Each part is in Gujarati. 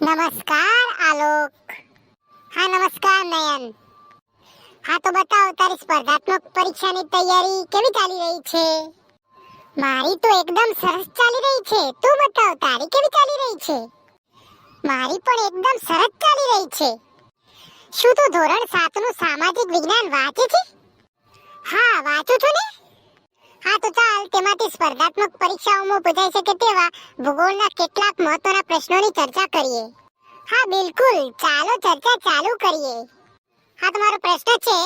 નમસ્કાર, આલોક. હા, નમસ્કાર, નયન. હા, તો બતાવો, તારી સ્પર્ધાત્મક પરીક્ષાની તૈયારી કેવી ચાલી રહી છે? મારી તો એકદમ સરસ ચાલી રહી છે. તું બતાવ, તારી કેવી ચાલી રહી છે? મારી પણ એકદમ સરસ ચાલી રહી છે. શું તું ધોરણ 7 નું સામાજિક વિજ્ઞાન વાંચે છે? હા, વાંચું છું ને? તો તેમાંથી સ્પર્ધાત્મક પરીક્ષાઓમાં પૂછાઈ શકે તેવા ભૂગોળના કેટલાક મહત્વના પ્રશ્નોની ચર્ચા કરીએ. હા, બિલકુલ. ચાલો, ચર્ચા ચાલુ કરીએ. હા, તમારો પ્રશ્ન છે,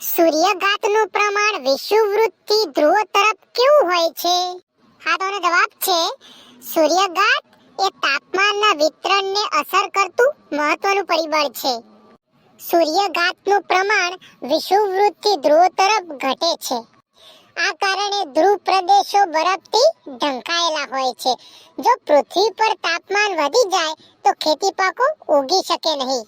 સૂર્યઘાતનું પ્રમાણ વિષુવવૃત્તથી ધ્રુવ તરફ કેવું હોય છે? હા તો જવાબ છે, સૂર્યઘાત એ તાપમાનના વિતરણને અસર કરતું મહત્વનું પરિબળ છે. સૂર્યઘાતનું પ્રમાણ વિષુવવૃત્તથી ધ્રુવ તરફ ઘટે છે. આ કારણે ધ્રુવ પ્રદેશો બરફથી ઢંકાયેલા હોય છે. જો પૃથ્વી પર તાપમાન વધી જાય, તો ખેતી પાકો ઉગી શકે નહીં.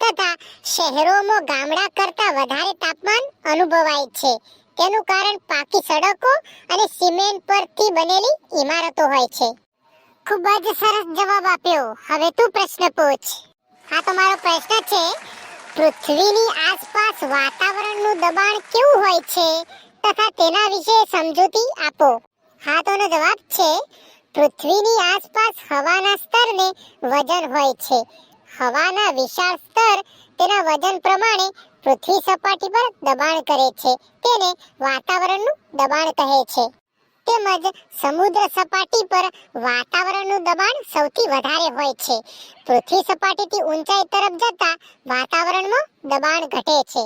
તથા શહેરોમાં ગામડા કરતા વધારે તાપમાન અનુભવાય છે. તેનું કારણ પાકી સડકો અને સિમેન્ટ પરથી બનેલી ઇમારતો હોય છે. ખૂબ જ સરસ જવાબ આપ્યો. હવે તું પ્રશ્ન પૂછ. હા તમારો પ્રશ્ન છે, પૃથ્વીની આસપાસ વાતાવરણનું દબાણ કેવું હોય છે? તથા તેના વિશે સમજૂતી આપો. હા તો જવાબ છે, પૃથ્વીની આસપાસ હવાના સ્તરને વજન હોય છે. હવાના વિશાળ સ્તર તેના વજન પ્રમાણે પૃથ્વી સપાટી પર દબાણ કરે છે. તેને વાતાવરણનું દબાણ કહે છે. તેમજ સમુદ્ર સપાટી પર વાતાવરણનું દબાણ સૌથી વધારે હોય છે. પૃથ્વી સપાટીથી ઊંચાઈ તરફ જતા વાતાવરણમાં દબાણ ઘટે છે.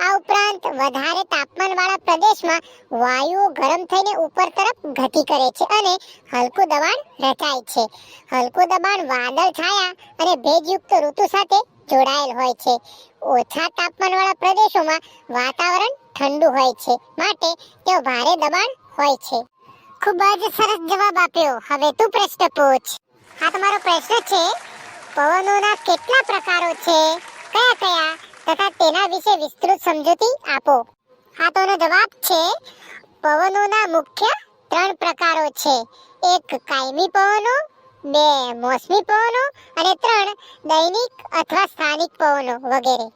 આ ઉપરાંત વધારે તાપમાનવાળા પ્રદેશમાં વાયુઓ ગરમ થઈને ઉપર તરફ ગતિ કરે છે અને હલકું દબાણ રચાય છે. હલકું દબાણ વાદળ છાયા અને ભેજયુક્ત ઋતુ સાથે જોડાયેલ હોય છે. ઓછા તાપમાનવાળા પ્રદેશોમાં વાતાવરણ ઠંડુ હોય છે માટે તેઓ ભારે દબાણ હોય છે. ખૂબ જ સરસ જવાબ આપ્યો. હવે તું પ્રશ્ન પૂછ. હા, તમારો પ્રશ્ન છે, પવનોના કેટલા પ્રકારો છે? કયા કયા? તથા તેના વિશે વિસ્તૃત સમજૂતી આપો. હા તો જવાબ છે, પવનોના મુખ્ય ત્રણ પ્રકારો છે. એક કાયમી પવનો, બે મોસમી પવનો અને ત્રણ દૈનિક અથવા સ્થાનિક પવનો વગેરે.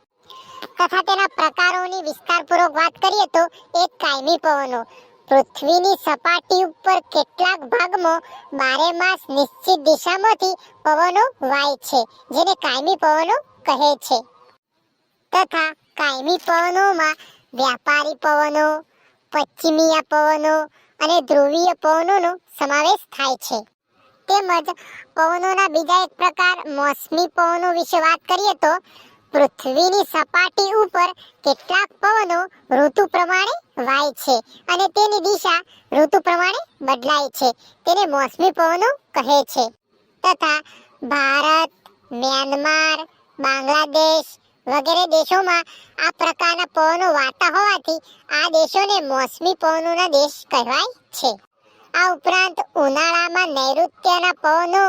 તથા તેના પ્રકારોની વિસ્તારપૂર્વક વાત કરીએ તો એક કાયમી પવનો. પૃથ્વીની સપાટી ઉપર કેટલાક ભાગમાં બારે માસ નિશ્ચિત દિશામાંથી પવનો વાય છે, જેને કાયમી પવનો કહે છે. તથા કાયમી પવનોમાં વ્યાપારી પવનો, પશ્ચિમીય પવનો અને ધ્રુવીય પવનોનો સમાવેશ થાય છે. તેમજ પવનોના બીજા એક પ્રકાર મોસમી પવનો વિશે વાત કરીએ તો પૃથ્વીની સપાટી ઉપર કેટલાક પવનો ઋતુ પ્રમાણે વાય છે અને તેની દિશા ઋતુ પ્રમાણે બદલાય છે. તેને મોસમી પવનો કહે છે. તથા ભારત, મ્યાનમાર, બાંગ્લાદેશ વગેરે દેશોમાં આ પ્રકારના પવનો વાતા હોવાથી આ દેશોને મોસમી પવનોના દેશ કહેવાય છે. આ ઉપરાંત ઉનાળામાં નૈઋત્યના પવનો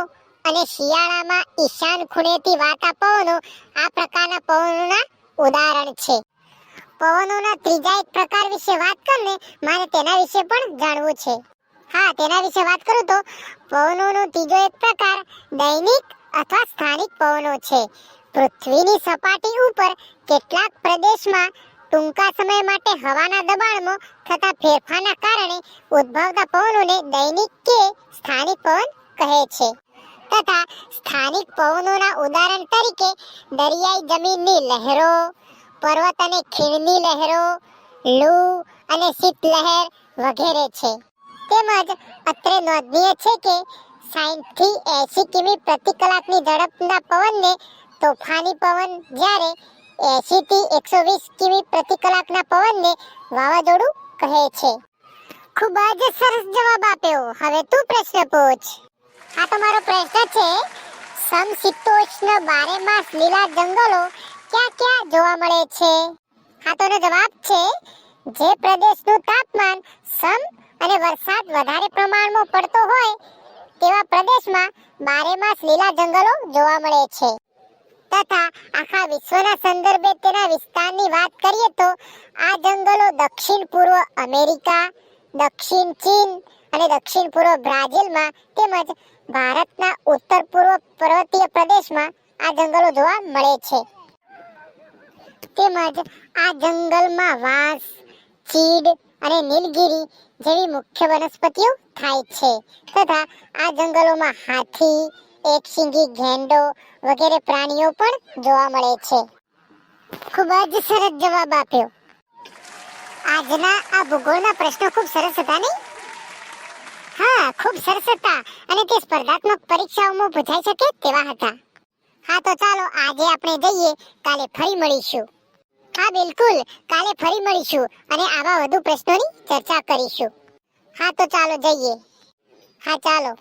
અને શિયાળામાં ઈશાન ખૂણેથી વાતા પવનો આ પ્રકારના પવનોના ઉદાહરણ છે. પવનોના ત્રીજા એક પ્રકાર વિશે વાત કરીને મારે તેના વિશે પણ જાણવું છે. હા, તેના વિશે વાત કરું તો પવનોનો ત્રીજો એક પ્રકાર દૈનિક અથવા સ્થાનિક પવનો છે. પૃથ્વીની સપાટી ઉપર કેટલાક પ્રદેશમાં ટૂંકા સમય માટે હવાના દબાણમાં થતા ફેરફારના કારણે ઉદ્ભવતા પવનોને દૈનિક કે સ્થાનિક પવન કહે છે. તથા સ્થાનિક પવનોના ઉદાહરણ તરીકે દરિયાઈ જમીનની લહેરો, પર્વત અને ખીણની લહેરો, લૂ અને શીતલહેર વગેરે છે. તેમજ અત્રે નોંધનીય છે કે 60 થી 80 કિમી પ્રતિ કલાકની ઝડપના પવનને તોફાની પવન જ્યારે 80 થી 120 કિમી પ્રતિ કલાકના પવનને વાવાઝોડું કહે છે. ખૂબ જ સરસ જવાબ આપ્યો. હવે તું પ્રશ્ન પૂછ. આ તમારો પ્રશ્ન છે, સમશીતોષ્ણ બારે માસ લીલા જંગલો ક્યાં ક્યાં જોવા મળે છે? હા તોનો જવાબ છે, જે પ્રદેશનું તાપમાન સમ અને વરસાદ વધારે પ્રમાણમાં પડતો હોય તેવા પ્રદેશમાં બારે માસ લીલા જંગલો જોવા મળે છે. તથા આખા વિશ્વના સંદર્ભે તેના વિસ્તારની વાત કરીએ તો આ જંગલો દક્ષિણ પૂર્વ અમેરિકા, દક્ષિણ ચીન અને દક્ષિણ પૂર્વ બ્રાઝિલમાં તેમજ ભારતના ઉત્તર પૂર્વ પર્વતીય પ્રદેશમાં આ જંગલો જોવા મળે છે. તેમજ આ જંગલમાં વાંસ, ચીડ અને નીલગીરી જેવી મુખ્ય વનસ્પતિઓ થાય છે તથા આ જંગલોમાં હાથી એકશિંગી ગેંડો વગેરે પ્રાણીઓ પણ જોવા મળે છે. ખૂબ જ સરસ જવાબ આપ્યો. આજના આ ભૂગોળના પ્રશ્નો ખૂબ સરસ હતા નહીં? હા, ખૂબ સરસ હતા અને તે સ્પર્ધાત્મક પરીક્ષાઓમાં પૂછાઈ શકે તેવા હતા. હા, તો ચાલો આજે આપણે જઈએ, કાલે ફરી મળીશું. હા, બિલકુલ, કાલે ફરી મળીશું અને આવા વધુ પ્રશ્નોની ચર્ચા કરીશું. હા, તો ચાલો જઈએ. હા, ચાલો.